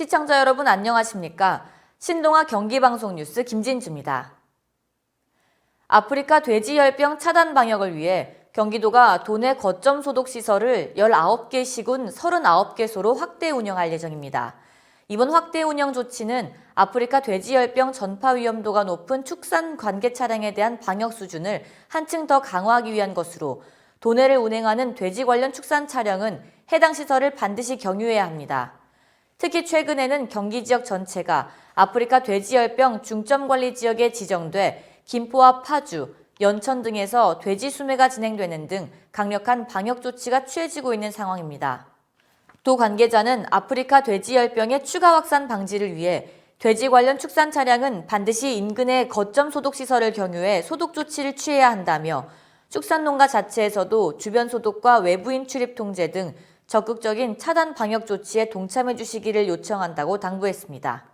시청자 여러분 안녕하십니까? 신동아 경기방송 뉴스 김진주입니다. 아프리카 돼지열병 차단 방역을 위해 경기도가 도내 거점 소독 시설을 19개 시군 39개소로 확대 운영할 예정입니다. 이번 확대 운영 조치는 아프리카 돼지열병 전파 위험도가 높은 축산 관계 차량에 대한 방역 수준을 한층 더 강화하기 위한 것으로 도내를 운행하는 돼지 관련 축산 차량은 해당 시설을 반드시 경유해야 합니다. 특히 최근에는 경기 지역 전체가 아프리카 돼지열병 중점 관리 지역에 지정돼 김포와 파주, 연천 등에서 돼지 수매가 진행되는 등 강력한 방역 조치가 취해지고 있는 상황입니다. 도 관계자는 아프리카 돼지열병의 추가 확산 방지를 위해 돼지 관련 축산 차량은 반드시 인근의 거점 소독 시설을 경유해 소독 조치를 취해야 한다며 축산 농가 자체에서도 주변 소독과 외부인 출입 통제 등 적극적인 차단 방역 조치에 동참해 주시기를 요청한다고 당부했습니다.